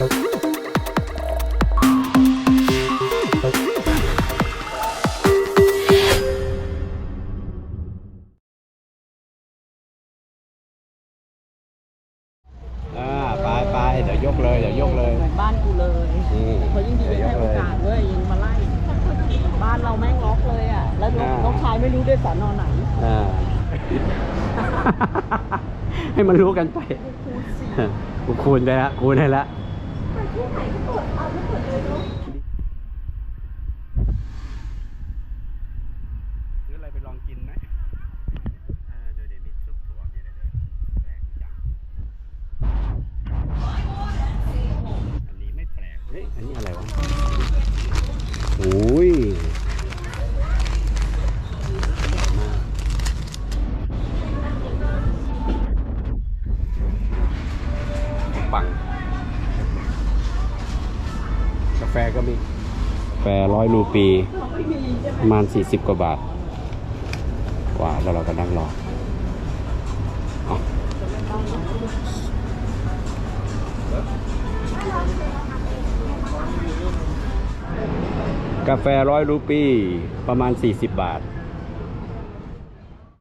อ่าไปไปเดี๋ยวยกเลยเดี๋ยวยกเลยเหมือนบ้านกูเลยนี่เขายิ่งดีเดี๋ยวให้ยกโอเลยกาสด้วยยังมาไล่ บ้านเราแม่งล็อกเลยอะ แล้วน้องอ่าน้องชายไม่รู้ด้วยสอนอไหนอ่า ให้มันรู้กันไปกูคูณไปละคูณ ให้ละซื้ออะไรไปลองกินไหมเออดูเดี๋ยวมีซุปถั่วมีอะไรด้วยแปลกจังอันนี้ไม่แปลกเฮ้ยอันนี้อะไรวะโอ้ยปัง แฟก็มีกาแฟร้อยรูปีประมาณสี่สิบกว่าบาท กว่าแล้วเราก็นั่งรออกาแฟร้อยรูปีประมาณ 40 บาท